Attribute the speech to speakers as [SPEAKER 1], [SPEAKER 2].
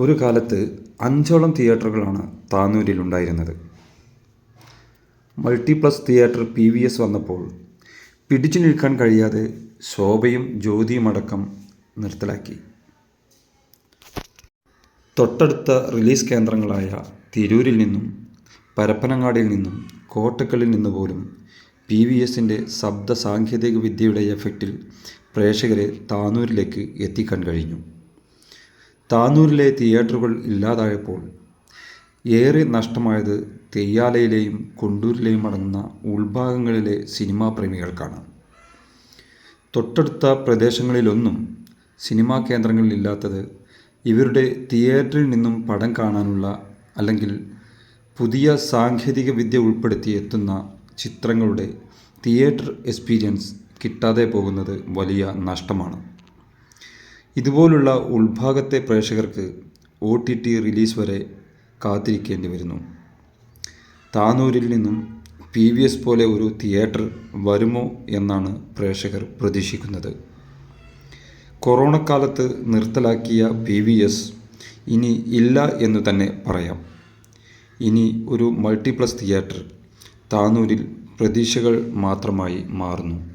[SPEAKER 1] ഒരു കാലത്ത് അഞ്ചോളം തിയേറ്ററുകളാണ് താനൂരിൽ ഉണ്ടായിരുന്നത്. Multiplex theatre P V S വന്നപ്പോൾ പിടിച്ചു നിൽക്കാൻ കഴിയാതെ ശോഭയും ജ്യോതിയുമടക്കം നിർത്തലാക്കി. തൊട്ടടുത്ത റിലീസ് കേന്ദ്രങ്ങളായ തിരൂരിൽ നിന്നും പരപ്പനങ്ങാടിയിൽ നിന്നും കോട്ടക്കലിൽ നിന്ന് പോലും പി വി എസിന്റെ ശബ്ദ സാങ്കേതിക വിദ്യയുടെ എഫക്റ്റിൽ പ്രേക്ഷകരെ താനൂരിലേക്ക് എത്തിക്കാൻ കഴിഞ്ഞു. താനൂരിലെ തിയേറ്ററുകൾ ഇല്ലാതായപ്പോൾ ഏറെ നഷ്ടമായത് തെയ്യാലയിലെയും കൊണ്ടൂരിലെയും അടങ്ങുന്ന ഉൾഭാഗങ്ങളിലെ സിനിമാ പ്രേമികൾക്കാണ്. തൊട്ടടുത്ത പ്രദേശങ്ങളിലൊന്നും സിനിമാ കേന്ദ്രങ്ങളിലില്ലാത്തത് ഇവരുടെ തിയേറ്ററിൽ നിന്നും പടം കാണാനുള്ള അല്ലെങ്കിൽ പുതിയ സാങ്കേതിക വിദ്യ ഉൾപ്പെടുത്തി എത്തുന്ന ചിത്രങ്ങളുടെ തിയേറ്റർ എക്സ്പീരിയൻസ് കിട്ടാതെ പോകുന്നത് വലിയ നഷ്ടമാണ്. ഇതുപോലുള്ള ഉൾഭാഗത്തെ പ്രേക്ഷകർക്ക് ഒ ടി ടി റിലീസ് വരെ കാത്തിരിക്കേണ്ടി വരുന്നു. താനൂരിൽ നിന്നും പി വി എസ് പോലെ ഒരു തിയേറ്റർ വരുമോ എന്നാണ് പ്രേക്ഷകർ പ്രതീക്ഷിക്കുന്നത്. കൊറോണ കാലത്ത് നിർത്തലാക്കിയ പി വി എസ് ഇനി ഇല്ല എന്ന് തന്നെ പറയാം. ഇനി ഒരു മൾട്ടിപ്ലസ് തിയേറ്റർ താനൂരിൽ പ്രതീക്ഷകൾ മാത്രമായി മാറുന്നു.